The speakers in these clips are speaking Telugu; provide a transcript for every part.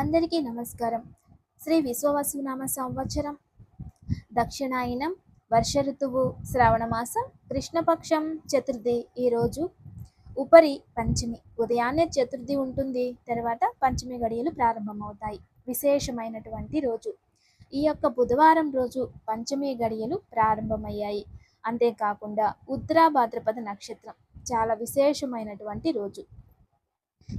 అందరికీ నమస్కారం. శ్రీ విశ్వవసునామ సంవత్సరం. దక్షిణాయనం వర్ష ఋతువు శ్రావణమాసం కృష్ణపక్షం చతుర్థి ఈరోజు ఉపరి పంచమి ఉదయాన్నే చతుర్థి ఉంటుంది. తర్వాత పంచమి గడియలు ప్రారంభమవుతాయి. విశేషమైనటువంటి రోజు. ఈ యొక్క బుధవారం రోజు పంచమి గడియలు ప్రారంభమయ్యాయి. అంతేకాకుండా ఉత్తరా భాద్రపద నక్షత్రం. చాలా విశేషమైనటువంటి రోజు.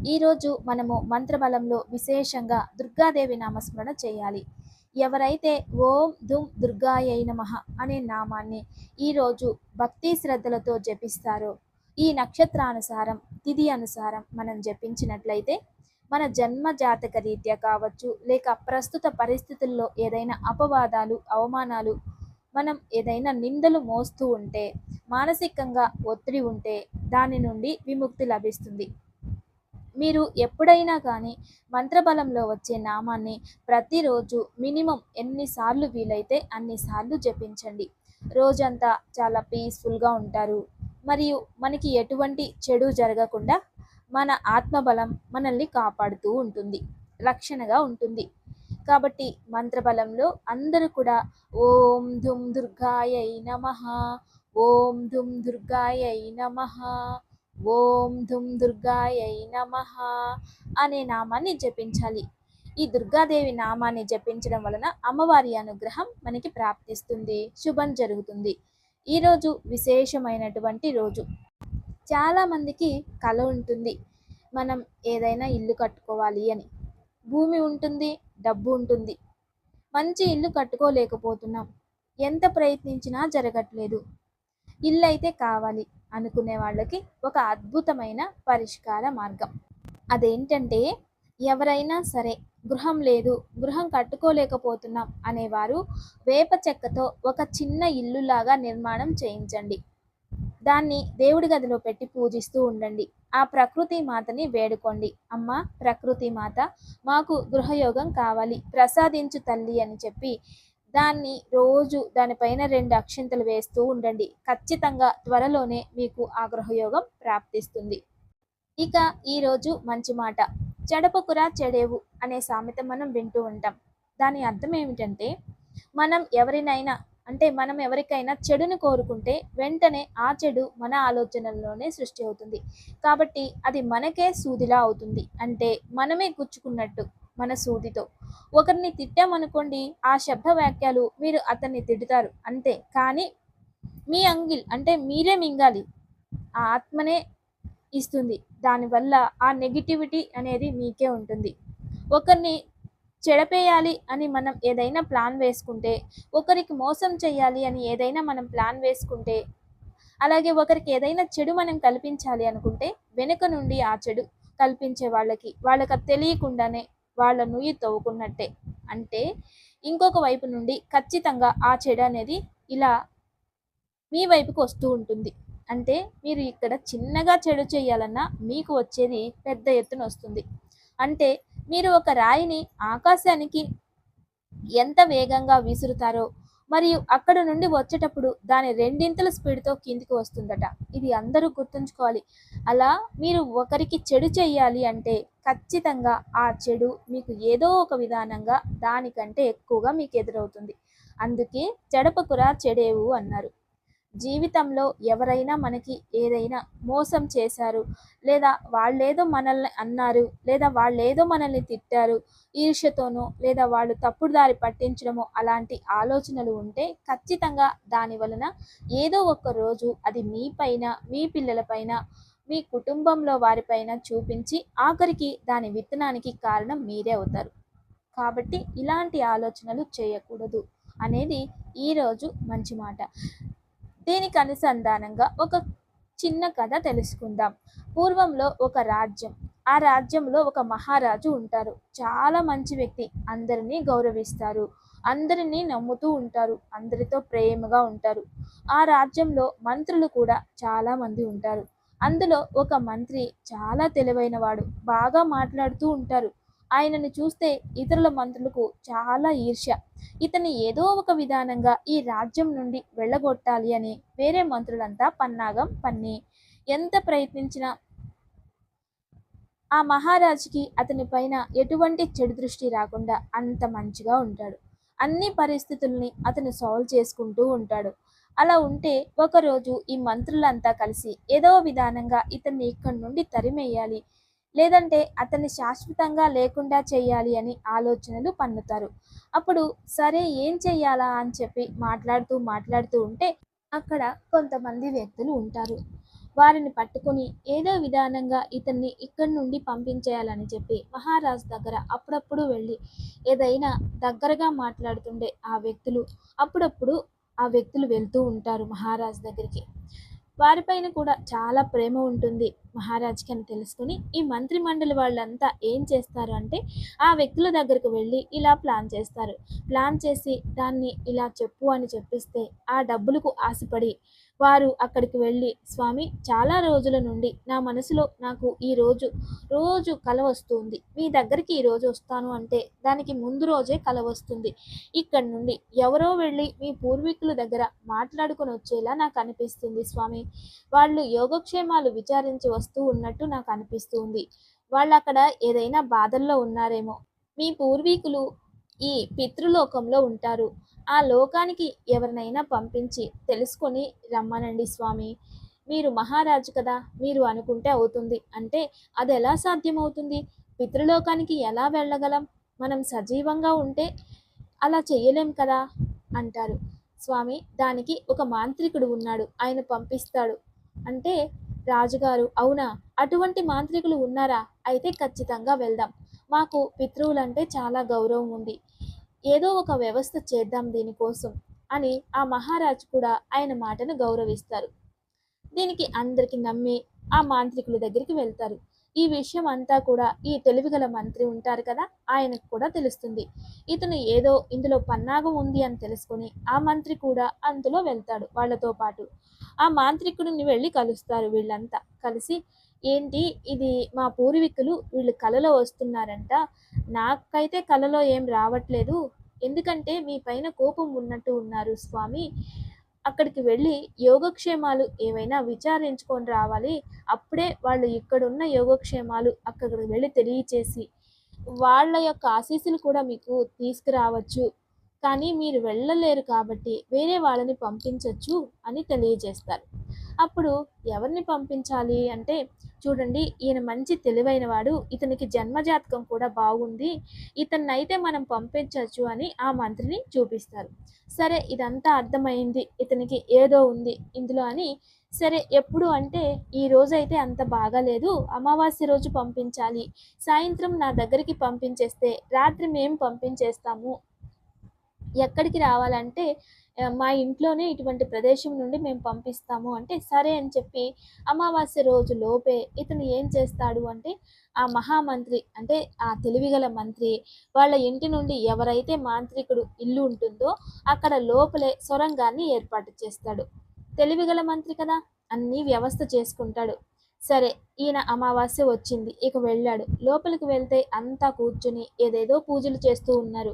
ఈరోజు మనము మంత్రబలంలో విశేషంగా దుర్గాదేవి నామస్మరణ చేయాలి. ఎవరైతే ఓం దుమ్ దుర్గాయైన నమః అనే నామాన్ని ఈరోజు భక్తి శ్రద్ధలతో జపిస్తారో ఈ నక్షత్రానుసారం తిథి అనుసారం మనం జపించినట్లయితే మన జన్మ జాతక రీత్యా కావచ్చు లేక ప్రస్తుత పరిస్థితుల్లో ఏదైనా అపవాదాలు అవమానాలు మనం ఏదైనా నిందలు మోస్తూ ఉంటే మానసికంగా ఒత్తిడి ఉంటే దాని నుండి విముక్తి లభిస్తుంది. మీరు ఎప్పుడైనా కానీ మంత్రబలంలో వచ్చే నామాన్ని ప్రతిరోజు మినిమం ఎన్నిసార్లు వీలైతే అన్నిసార్లు జపించండి. రోజంతా చాలా పీస్ఫుల్గా ఉంటారు. మరియు మనకి ఎటువంటి చెడు జరగకుండా మన ఆత్మబలం మనల్ని కాపాడుతూ ఉంటుంది. రక్షణగా ఉంటుంది. కాబట్టి మంత్రబలంలో అందరూ కూడా ఓం ధుమ్ దుర్గాయ నమః ఓం ధుమ్ దుర్గాయ నమః ఓం ధుమ్ దుర్గాయై నమ అనే నామాన్ని జపించాలి. ఈ దుర్గాదేవి నామాన్ని జపించడం వలన అమ్మవారి అనుగ్రహం మనకి ప్రాప్తిస్తుంది శుభం జరుగుతుంది. ఈరోజు విశేషమైనటువంటి రోజు. చాలామందికి కళ ఉంటుంది. మనం ఏదైనా ఇల్లు కట్టుకోవాలి అని. భూమి ఉంటుంది డబ్బు ఉంటుంది. మంచి ఇల్లు కట్టుకోలేకపోతున్నాం. ఎంత ప్రయత్నించినా జరగట్లేదు. ఇల్లు అయితే కావాలి అనుకునే వాళ్ళకి ఒక అద్భుతమైన పరిష్కార మార్గం. అదేంటంటే ఎవరైనా సరే గృహం లేదు గృహం కట్టుకోలేకపోతున్నాం అనేవారు వేప చెక్కతో ఒక చిన్న ఇల్లులాగా నిర్మాణం చేయించండి. దాన్ని దేవుడి గదిలో పెట్టి పూజిస్తూ ఉండండి. ఆ ప్రకృతి మాతని వేడుకోండి. అమ్మ ప్రకృతి మాత మాకు గృహయోగం కావాలి. ప్రసాదించు తల్లి అని చెప్పి దాన్ని రోజు దానిపైన రెండు అక్షింతలు వేస్తూ ఉండండి. ఖచ్చితంగా త్వరలోనే మీకు ఆ గృహయోగం ప్రాప్తిస్తుంది. ఇక ఈరోజు మంచి మాట. చెడపకుర చెడేవు అనే సామెత మనం వింటూ ఉంటాం. దాని అర్థం ఏమిటంటే మనం ఎవరినైనా అంటే మనం ఎవరికైనా చెడుని కోరుకుంటే వెంటనే ఆ చెడు మన ఆలోచనల్లోనే సృష్టి అవుతుంది. కాబట్టి అది మనకే సూదిలా అవుతుంది. అంటే మనమే గుచ్చుకున్నట్టు మన సూదితో. ఒకరిని తిట్టామనుకోండి ఆ శబ్ద వాక్యాలు మీరు అతన్ని తిడతారు. అంతే. కానీ మీ అంగిల్ అంటే మీరే మింగాలి. ఆ ఆత్మనే ఇస్తుంది. దానివల్ల ఆ నెగిటివిటీ అనేది మీకే ఉంటుంది. ఒకరిని చెడపేయాలి అని మనం ఏదైనా ప్లాన్ వేసుకుంటే ఒకరికి మోసం చేయాలి అని ఏదైనా మనం ప్లాన్ వేసుకుంటే అలాగే ఒకరికి ఏదైనా చెడు మనం కల్పించాలి అనుకుంటే వెనుక నుండి ఆ చెడు కల్పించే వాళ్ళకి వాళ్ళకి తెలియకుండానే వాళ్ళ నుయ్యి తవ్వుకున్నట్టే. అంటే ఇంకొక వైపు నుండి ఖచ్చితంగా ఆ చెడు అనేది ఇలా మీ వైపుకు వస్తూ ఉంటుంది. అంటే మీరు ఇక్కడ చిన్నగా చెడు చేయాలన్నా మీకు వచ్చేది పెద్ద ఎత్తున వస్తుంది. అంటే మీరు ఒక రాయిని ఆకాశానికి ఎంత వేగంగా విసురుతారో మరియు అక్కడ నుండి వచ్చేటప్పుడు దాని రెండింతల స్పీడ్తో కిందికి వస్తుందట. ఇది అందరూ గుర్తుంచుకోవాలి. అలా మీరు ఒకరికి చెడు చేయాలి అంటే ఖచ్చితంగా ఆ చెడు మీకు ఏదో ఒక విధానంగా దానికంటే ఎక్కువగా మీకు ఎదురవుతుంది. అందుకే చెడపకురా చెడేవు అన్నారు. జీవితంలో ఎవరైనా మనకి ఏదైనా మోసం చేశారు లేదా వాళ్ళేదో మనల్ని అన్నారు లేదా వాళ్ళేదో మనల్ని తిట్టారు ఈర్ష్యతోనో లేదా వాళ్ళు తప్పుడు దారి పట్టించడమో అలాంటి ఆలోచనలు ఉంటే ఖచ్చితంగా దాని వలన ఏదో ఒక రోజు అది మీ పైన మీ పిల్లలపైన మీ కుటుంబంలో వారిపైన చూపించి ఆఖరికి దాని విత్తనానికి కారణం మీరే అవుతారు. కాబట్టి ఇలాంటి ఆలోచనలు చేయకూడదు అనేది ఈరోజు మంచి మాట. దీనికి అనుసంధానంగా ఒక చిన్న కథ తెలుసుకుందాం. పూర్వంలో ఒక రాజ్యం ఆ రాజ్యంలో ఒక మహారాజు ఉంటారు. చాలా మంచి వ్యక్తి అందరినీ గౌరవిస్తారు. అందరినీ నమ్ముతూ ఉంటారు అందరితో ప్రేమగా ఉంటారు. ఆ రాజ్యంలో మంత్రులు కూడా చాలా మంది ఉంటారు. అందులో ఒక మంత్రి చాలా తెలివైన వాడు బాగా మాట్లాడుతూ ఉంటారు. ఆయనను చూస్తే ఇతరుల మంత్రులకు చాలా ఈర్ష్య. ఇతన్ని ఏదో ఒక విధానంగా ఈ రాజ్యం నుండి వెళ్ళగొట్టాలి అని వేరే మంత్రులంతా పన్నాగం పన్ని. ఎంత ప్రయత్నించినా ఆ మహారాజుకి అతని పైన ఎటువంటి చెడు దృష్టి రాకుండా అంత మంచిగా ఉంటాడు. అన్ని పరిస్థితుల్ని అతను సాల్వ్ చేసుకుంటూ ఉంటాడు. అలా ఉంటే ఒకరోజు ఈ మంత్రులంతా కలిసి ఏదో విధానంగా ఇతన్ని ఇక్కడి నుండి తరిమేయాలి. లేదంటే అతన్ని శాశ్వతంగా లేకుండా చేయాలి అని ఆలోచనలు పన్నుతారు. అప్పుడు సరే ఏం చెయ్యాలా అని చెప్పి మాట్లాడుతూ మాట్లాడుతూ ఉంటే అక్కడ కొంతమంది వ్యక్తులు ఉంటారు. వారిని పట్టుకొని ఏదో విధానంగా ఇతన్ని ఇక్కడి నుండి పంపించేయాలని చెప్పి మహారాజ్ దగ్గర అప్పుడప్పుడు వెళ్ళి ఏదైనా దగ్గరగా మాట్లాడుతుండే ఆ వ్యక్తులు. అప్పుడప్పుడు ఆ వ్యక్తులు వెళ్తూ ఉంటారు మహారాజ్ దగ్గరికి. వారిపైన కూడా చాలా ప్రేమ ఉంటుంది మహారాజ్కి అని తెలుసుకుని ఈ మంత్రి మండలి వాళ్ళంతా ఏం చేస్తారు అంటే ఆ వ్యక్తుల దగ్గరకు వెళ్ళి ఇలా ప్లాన్ చేస్తారు. ప్లాన్ చేసి దాన్ని ఇలా చెప్పు అని చెప్పిస్తే ఆ డబ్బులకు ఆశపడి వారు అక్కడికి వెళ్ళి స్వామి చాలా రోజుల నుండి నా మనసులో నాకు ఈ రోజు రోజు కల వస్తుంది. మీ దగ్గరికి ఈరోజు వస్తాను అంటే దానికి ముందు రోజే కల వస్తుంది. ఇక్కడ నుండి ఎవరో వెళ్ళి మీ పూర్వీకుల దగ్గర మాట్లాడుకొని వచ్చేలా నాకు అనిపిస్తుంది స్వామి. వాళ్ళు యోగక్షేమాలు విచారించి వస్తూ ఉన్నట్టు నాకు అనిపిస్తుంది. వాళ్ళు అక్కడ ఏదైనా బాధల్లో ఉన్నారేమో. మీ పూర్వీకులు ఈ పితృలోకంలో ఉంటారు. ఆ లోకానికి ఎవరినైనా పంపించి తెలుసుకొని రమ్మనండి స్వామి. మీరు మహారాజు కదా మీరు అనుకుంటే అవుతుంది. అంటే అది ఎలా సాధ్యమవుతుంది? పితృలోకానికి ఎలా వెళ్ళగలం? మనం సజీవంగా ఉంటే అలా చెయ్యలేం కదా? అంటారు. స్వామి దానికి ఒక మాంత్రికుడు ఉన్నాడు. ఆయన పంపిస్తాడు. అంటే రాజుగారు అవునా? అటువంటి మాంత్రికులు ఉన్నారా? అయితే ఖచ్చితంగా వెళ్దాం. మాకు పితృవులంటే చాలా గౌరవం ఉంది. ఏదో ఒక వ్యవస్థ చేద్దాం దీనికోసం అని ఆ మహారాజు కూడా ఆయన మాటను గౌరవిస్తారు. దీనికి అందరికి నమ్మి ఆ మాంత్రికుల దగ్గరికి వెళ్తారు. ఈ విషయం అంతా కూడా ఈ తెలివిగల మంత్రి ఉంటారు కదా ఆయనకు కూడా తెలుస్తుంది. ఇతను ఏదో ఇందులో పన్నాగం ఉంది అని తెలుసుకొని ఆ మంత్రి కూడా అందులో వెళ్తాడు వాళ్ళతో పాటు. ఆ మాంత్రికుడిని వెళ్ళి కలుస్తారు వీళ్ళంతా. కలిసి ఏంటి? ఇది మా పూర్వీకులు వీళ్ళు కలలో వస్తున్నారంట. నాకైతే కలలో ఏం రావట్లేదు. ఎందుకంటే మీ పైన కోపం ఉన్నట్టు ఉన్నారు స్వామి. అక్కడికి వెళ్ళి యోగక్షేమాలు ఏవైనా విచారించుకొని రావాలి. అప్పుడే వాళ్ళు ఇక్కడున్న యోగక్షేమాలు అక్కడికి వెళ్ళి తెలియచేసి వాళ్ళ యొక్క ఆశీస్సులు కూడా మీకు తీసుకురావచ్చు. కానీ మీరు వెళ్ళలేరు కాబట్టి వేరే వాళ్ళని పంపించవచ్చు అని తెలియజేస్తారు. అప్పుడు ఎవరిని పంపించాలి అంటే చూడండి ఈయన మంచి తెలివైన వాడు ఇతనికి జన్మజాతకం కూడా బాగుంది ఇతన్నైతే మనం పంపించవచ్చు అని ఆ మంత్రిని చూపిస్తారు. సరే ఇదంతా అర్థమైంది ఇతనికి ఏదో ఉంది ఇందులో అని. సరే ఎప్పుడు అంటే ఈ రోజు అయితే అంత బాగాలేదు అమావాస్య రోజు పంపించాలి సాయంత్రం నా దగ్గరికి పంపించేస్తే రాత్రి మేము పంపించేస్తాము ఎక్కడికి రావాలంటే మా ఇంట్లోనే ఇటువంటి ప్రదేశం నుండి మేము పంపిస్తాము అంటే సరే అని చెప్పి అమావాస్య రోజు లోపే ఇతను ఏం చేస్తాడు అంటే ఆ మహామంత్రి అంటే ఆ తెలివిగల మంత్రి వాళ్ళ ఇంటి నుండి ఎవరైతే మాంత్రికుడు ఇల్లు ఉంటుందో అక్కడ లోపలే సొరంగాన్ని ఏర్పాటు చేస్తాడు. తెలివిగల మంత్రి కదా అన్నీ వ్యవస్థ చేసుకుంటాడు. సరే ఈయన అమావాస్య వచ్చింది ఇక వెళ్ళాడు. లోపలికి వెళ్తే అంతా కూర్చుని ఏదేదో పూజలు చేస్తూ ఉన్నారు.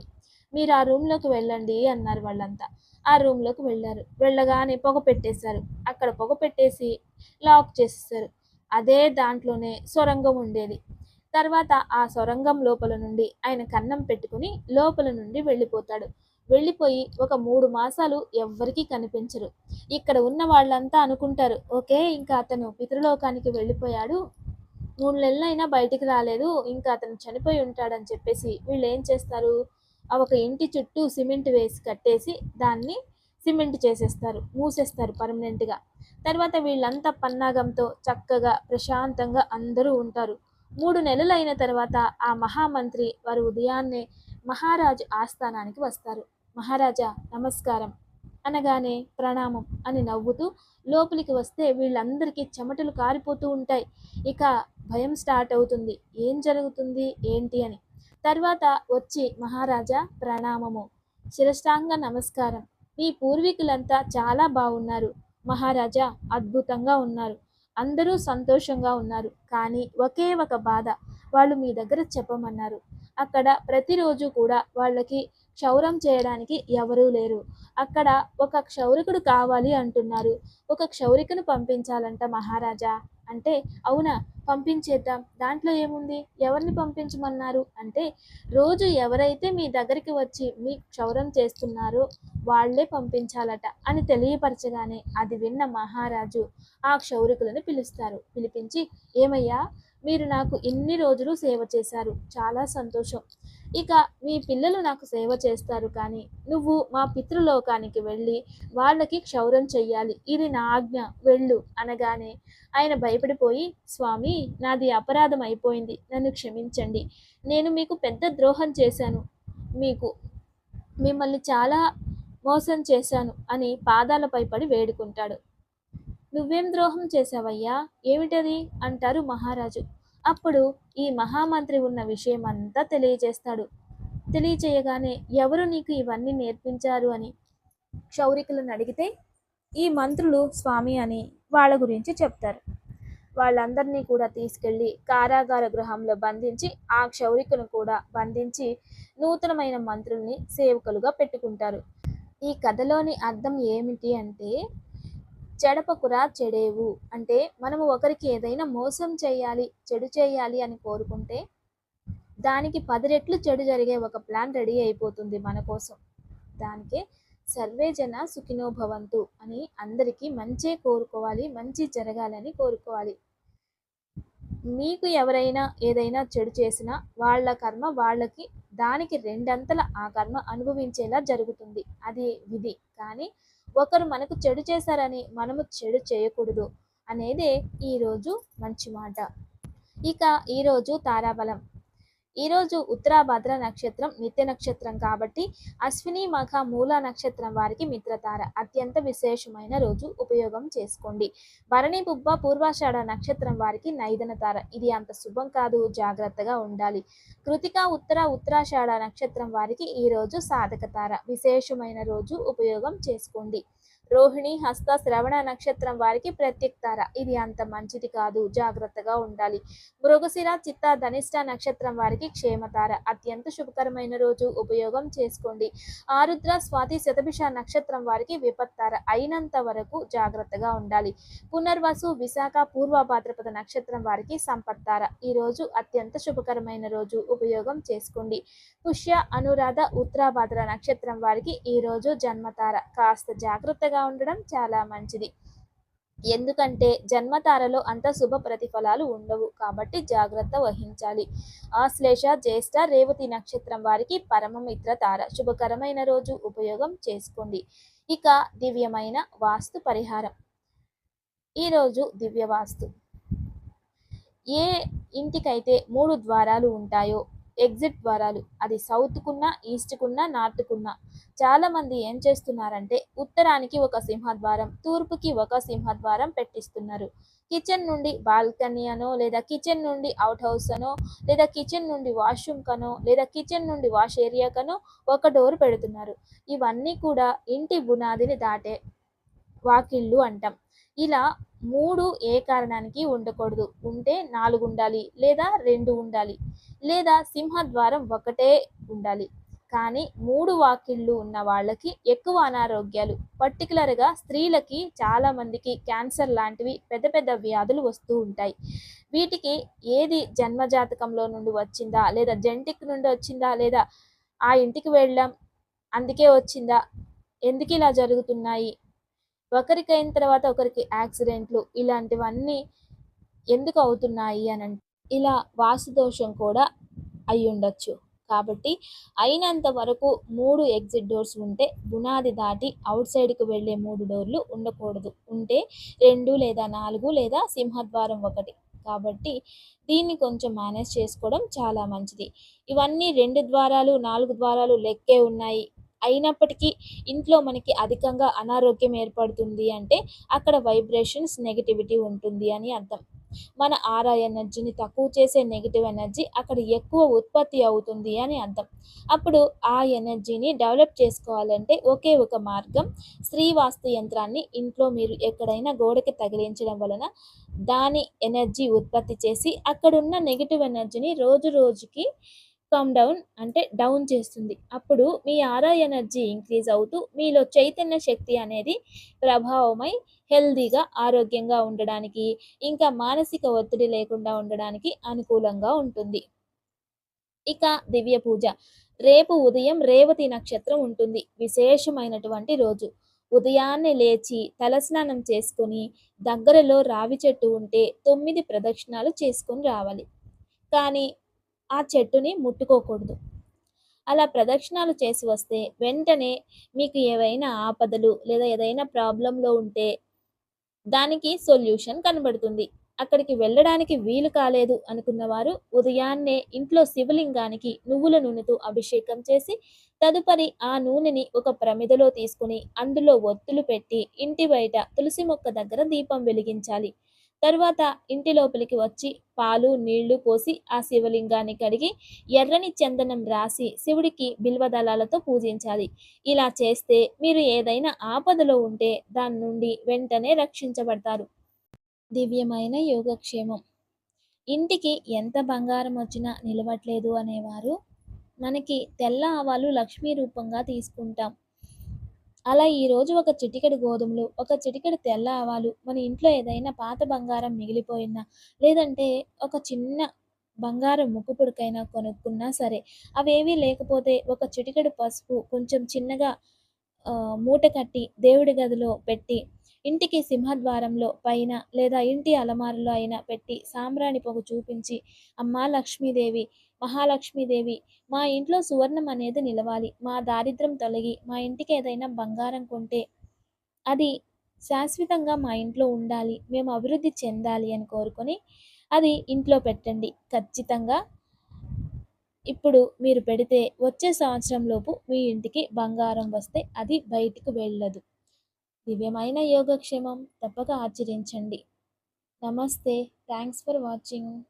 మీరు ఆ రూమ్లోకి వెళ్ళండి అన్నారు వాళ్ళంతా. ఆ రూమ్లోకి వెళ్ళారు. వెళ్ళగానే పొగ పెట్టేశారు. అక్కడ పొగ పెట్టేసి లాక్ చేసేసారు అదే దాంట్లోనే సొరంగం ఉండేది. తర్వాత ఆ సొరంగం లోపల నుండి ఆయన కన్నం పెట్టుకుని లోపల నుండి వెళ్ళిపోతాడు. వెళ్ళిపోయి ఒక మూడు మాసాలు ఎవ్వరికీ కనిపించరు. ఇక్కడ ఉన్న వాళ్ళంతా అనుకుంటారు ఓకే ఇంకా అతను పితృలోకానికి వెళ్ళిపోయాడు. మూడు నెలలైనా బయటికి రాలేదు. ఇంకా అతను చనిపోయి ఉంటాడని చెప్పేసి వీళ్ళు ఏం చేస్తారు? ఒక ఇంటి చుట్టూ సిమెంట్ వేసి కట్టేసి దాన్ని సిమెంట్ చేసేస్తారు మూసేస్తారు పర్మనెంట్గా తర్వాత వీళ్ళంతా పన్నాగంతో చక్కగా ప్రశాంతంగా అందరూ ఉంటారు. మూడు నెలలు అయిన తర్వాత ఆ మహామంత్రి వారు ఉదయాన్నే మహారాజు ఆస్థానానికి వస్తారు. మహారాజా నమస్కారం. అనగానే ప్రణామం అని నవ్వుతూ లోపలికి వస్తే వీళ్ళందరికీ చెమటలు కారిపోతూ ఉంటాయి. ఇక భయం స్టార్ట్ అవుతుంది. ఏం జరుగుతుంది? ఏంటి? అని. తర్వాత వచ్చి మహారాజా ప్రణామము. శిరష్టాంగ నమస్కారం. మీ పూర్వీకులంతా చాలా బాగున్నారు మహారాజా అద్భుతంగా ఉన్నారు. అందరూ సంతోషంగా ఉన్నారు. కానీ ఒకే ఒక బాధ. వాళ్ళు మీ దగ్గర చెప్పమన్నారు. అక్కడ ప్రతిరోజు కూడా వాళ్ళకి క్షౌరం చేయడానికి ఎవరూ లేరు. అక్కడ ఒక క్షౌరికుడు కావాలి అంటున్నారు. ఒక క్షౌరికును పంపించాలంట మహారాజా. అంటే అవునా? పంపించేద్దాం. దాంట్లో ఏముంది? ఎవరిని పంపించమన్నారు? అంటే రోజు ఎవరైతే మీ దగ్గరికి వచ్చి మీ క్షౌరం చేస్తున్నారో వాళ్ళే పంపించాలట అని తెలియపరచగానే అది విన్న మహారాజు ఆ క్షౌరికులను పిలుస్తారు. పిలిపించి ఏమయ్యా? మీరు నాకు ఇన్ని రోజులు సేవ చేశారు. చాలా సంతోషం. ఇక మీ పిల్లలు నాకు సేవ చేస్తారు కానీ నువ్వు మా పితృలోకానికి వెళ్ళి వాళ్ళకి క్షౌరం చెయ్యాలి. ఇది నా ఆజ్ఞ. వెళ్ళు అనగానే ఆయన భయపడిపోయి స్వామి నాది అపరాధం అయిపోయింది. నన్ను క్షమించండి. నేను మీకు పెద్ద ద్రోహం చేశాను. మీకు మిమ్మల్ని చాలా మోసం చేశాను అని పాదాలపై పడి వేడుకుంటాడు. నువ్వేం ద్రోహం చేశావయ్యా? ఏమిటది? అంటారు మహారాజు. అప్పుడు ఈ మహామంత్రి ఉన్న విషయం అంతా తెలియజేస్తాడు. తెలియచేయగానే ఎవరు నీకు ఇవన్నీ నేర్పించారు అని క్షౌరికులను అడిగితే ఈ మంత్రులు స్వామి అని వాళ్ళ గురించి చెప్తారు. వాళ్ళందరినీ కూడా తీసుకెళ్ళి కారాగార గృహంలో బంధించి ఆ క్షౌరికును కూడా బంధించి నూతనమైన మంత్రుల్ని సేవకులుగా పెట్టుకుంటారు. ఈ కథలోని అర్థం ఏమిటి అంటే చెడపకురా చెడేవు. అంటే మనము ఒకరికి ఏదైనా మోసం చేయాలి చెడు చేయాలి అని కోరుకుంటే దానికి పది రెట్లు చెడు జరిగే ఒక ప్లాన్ రెడీ అయిపోతుంది మన కోసం. దానికే సర్వే జన అని అందరికీ మంచే కోరుకోవాలి మంచి జరగాలని కోరుకోవాలి. మీకు ఎవరైనా ఏదైనా చెడు చేసినా వాళ్ళ కర్మ వాళ్ళకి దానికి రెండంతల ఆ కర్మ అనుభవించేలా జరుగుతుంది. అది విధి. కానీ ఒకరు మనకు చెడు చేశారని మనము చెడు చేయకూడదు అనేదే ఈరోజు మంచి మాట. ఇక ఈరోజు తారాబలం. ఈరోజు ఉత్తరాభద్ర నక్షత్రం నిత్య నక్షత్రం కాబట్టి అశ్విని మఖ మూల నక్షత్రం వారికి మిత్రతార. అత్యంత విశేషమైన రోజు ఉపయోగం చేసుకోండి. భరణి బుబ్బ పూర్వాషాఢ నక్షత్రం వారికి నైదన తార. ఇది అంత శుభం కాదు జాగ్రత్తగా ఉండాలి. కృతిక ఉత్తర ఉత్తరాషాఢ నక్షత్రం వారికి ఈరోజు సాధకతార సాధక తార. విశేషమైన రోజు ఉపయోగం చేసుకోండి. రోహిణి హస్త శ్రవణ నక్షత్రం వారికి ప్రత్యక్తార. ఇది అంత మంచిది కాదు. జాగ్రత్తగా ఉండాలి. మృగశిర చిత్త ధనిష్ట నక్షత్రం వారికి క్షేమతార. అత్యంత శుభకరమైన రోజు. ఉపయోగం చేసుకోండి. ఆరుద్ర స్వాతి శతభిష నక్షత్రం వారికి విపత్తార. అయినంత వరకు జాగ్రత్తగా ఉండాలి. పునర్వసు విశాఖ పూర్వ భాద్రపద నక్షత్రం వారికి సంపత్తార. ఈ రోజు అత్యంత శుభకరమైన రోజు. ఉపయోగం చేసుకోండి. పుష్య అనురాధ ఉత్తరాభాద్ర నక్షత్రం వారికి ఈ రోజు జన్మతార. కాస్త జాగ్రత్తగా ఉండడం చాలా మంచిది. ఎందుకంటే జన్మతారలో అంత శుభ ప్రతిఫలాలు ఉండవు. కాబట్టి జాగ్రత్త వహించాలి. ఆశ్లేష జ్యేష్ఠ రేవతి నక్షత్రం వారికి పరమమిత్ర తార. శుభకరమైన రోజు ఉపయోగం చేసుకోండి. ఇక దివ్యమైన వాస్తు పరిహారం. ఈరోజు దివ్య వాస్తు. ఏ ఇంటికైతే మూడు ద్వారాలు ఉంటాయో ఎగ్జిట్ ద్వారాలు. అది సౌత్కున్నా ఈస్ట్కున్నా నార్త్కున్నా. చాలామంది ఏం చేస్తున్నారంటే ఉత్తరానికి ఒక సింహద్వారం తూర్పుకి ఒక సింహద్వారం పెట్టిస్తున్నారు. కిచెన్ నుండి బాల్కనీ అనో లేదా కిచెన్ నుండి అవుట్ హౌస్ అనో లేదా కిచెన్ నుండి వాష్రూమ్ కనో లేదా కిచెన్ నుండి వాష్ ఏరియా కనో ఒక డోర్ పెడుతున్నారు. ఇవన్నీ కూడా ఇంటి బునాదిని దాటే వాకిళ్ళు అంటాం. ఇలా మూడు ఏ కారణానికి ఉండకూడదు? ఉంటే నాలుగు ఉండాలి లేదా రెండు ఉండాలి లేదా సింహద్వారం ఒకటే ఉండాలి. కానీ మూడు వాకిళ్ళు ఉన్న వాళ్ళకి ఎక్కువ అనారోగ్యాలు పర్టికులర్గా స్త్రీలకి చాలా మందికి క్యాన్సర్ లాంటివి పెద్ద పెద్ద వ్యాధులు వస్తూ ఉంటాయి. వీటికి ఏది జన్మజాతకంలో నుండి వచ్చిందా లేదా జెంటిక్ నుండి వచ్చిందా లేదా ఆ ఇంటికి వెళ్ళాం అందుకే వచ్చిందా ఎందుకు ఇలా జరుగుతున్నాయి? ఒకరికి అయిన తర్వాత ఒకరికి యాక్సిడెంట్లు ఇలాంటివన్నీ ఎందుకు అవుతున్నాయి అని అంటే ఇలా వాసుదోషం కూడా అయి ఉండొచ్చు. కాబట్టి అయినంత వరకు మూడు ఎగ్జిట్ డోర్స్ ఉంటే బునాది దాటి అవుట్ సైడ్కి వెళ్ళే మూడు డోర్లు ఉండకూడదు. ఉంటే రెండు లేదా నాలుగు లేదా సింహద్వారం ఒకటి. కాబట్టి దీన్ని కొంచెం మేనేజ్ చేసుకోవడం చాలా మంచిది. ఇవన్నీ రెండు ద్వారాలు నాలుగు ద్వారాలు లెక్కే ఉన్నాయి. అయినప్పటికీ ఇంట్లో మనకి అధికంగా అనారోగ్యం ఏర్పడుతుంది అంటే అక్కడ వైబ్రేషన్స్ నెగిటివిటీ ఉంటుంది అని అర్థం. మన ఆరా ఎనర్జీని తక్కువ చేసే నెగిటివ్ ఎనర్జీ అక్కడ ఎక్కువ ఉత్పత్తి అవుతుంది అని అర్థం. అప్పుడు ఆ ఎనర్జీని డెవలప్ చేసుకోవాలంటే ఒకే ఒక మార్గం శ్రీవాస్తు యంత్రాన్ని ఇంట్లో మీరు ఎక్కడైనా గోడకి తగిలించడం వలన దాని ఎనర్జీ ఉత్పత్తి చేసి అక్కడున్న నెగిటివ్ ఎనర్జీని రోజు రోజుకి కమ్ డౌన్ అంటే డౌన్ చేస్తుంది. అప్పుడు మీ ఆరా ఎనర్జీ ఇంక్రీజ్ అవుతూ మీలో చైతన్య శక్తి అనేది ప్రభావమై హెల్దీగా ఆరోగ్యంగా ఉండడానికి ఇంకా మానసిక ఒత్తిడి లేకుండా ఉండడానికి అనుకూలంగా ఉంటుంది. ఇక దివ్య పూజ. రేపు ఉదయం రేవతి నక్షత్రం ఉంటుంది. విశేషమైనటువంటి రోజు. ఉదయాన్నే లేచి తలస్నానం చేసుకొని దగ్గరలో రావి చెట్టు ఉంటే తొమ్మిది ప్రదక్షిణాలు చేసుకొని రావాలి. కానీ ఆ చెట్టుని ముట్టుకోకూడదు. అలా ప్రదక్షిణాలు చేసి వస్తే వెంటనే మీకు ఏవైనా ఆపదలు లేదా ఏదైనా ప్రాబ్లంలో ఉంటే దానికి సొల్యూషన్ కనబడుతుంది. అక్కడికి వెళ్ళడానికి వీలు కాలేదు అనుకున్న వారు ఉదయాన్నే ఇంట్లో శివలింగానికి నువ్వుల నూనెతో అభిషేకం చేసి తదుపరి ఆ నూనెని ఒక ప్రమిదలో తీసుకుని అందులో ఒత్తులు పెట్టి ఇంటి బయట తులసి మొక్క దగ్గర దీపం వెలిగించాలి. తరువాత ఇంటి లోపలికి వచ్చి పాలు నీళ్ళు పోసి ఆ శివలింగాన్ని కడిగి ఎర్రని చందనం రాసి శివుడికి బిల్వదళాలతో పూజించాలి. ఇలా చేస్తే మీరు ఏదైనా ఆపదలో ఉంటే దాని నుండి వెంటనే రక్షించబడతారు. దివ్యమైన యోగక్షేమం. ఇంటికి ఎంత బంగారం వచ్చినా నిలవట్లేదు అనేవారు. మనకి తెల్ల ఆవాలు లక్ష్మీ రూపంగా తీసుకుంటాం. అలా ఈరోజు ఒక చిటికెడు గోధుమలు ఒక చిటికెడు తెల్ల ఆవాలు మన ఇంట్లో ఏదైనా పాత బంగారం మిగిలిపోయినా లేదంటే ఒక చిన్న బంగారం ముక్కుపుడికైనా కొనుక్కున్నా సరే అవేవీ లేకపోతే ఒక చిటికెడు పసుపు కొంచెం చిన్నగా మూట కట్టి దేవుడి గదిలో పెట్టి ఇంటికి సింహద్వారంలో పైన లేదా ఇంటి అలమారులో అయినా పెట్టి సాంబ్రాణి పొగ చూపించి అమ్మా లక్ష్మీదేవి మహాలక్ష్మీదేవి మా ఇంట్లో సువర్ణం అనేది నిలవాలి మా దారిద్రం తొలగి మా ఇంటికి ఏదైనా బంగారం కొంటే అది శాశ్వతంగా మా ఇంట్లో ఉండాలి మేము అభివృద్ధి చెందాలి అని కోరుకొని అది ఇంట్లో పెట్టండి. ఖచ్చితంగా ఇప్పుడు మీరు పెడితే వచ్చే సంవత్సరంలోపు మీ ఇంటికి బంగారం వస్తే అది బయటికి వెళ్ళదు. దివ్యమైన యోగక్షేమం తప్పక ఆచరించండి. నమస్తే. Thanks for watching.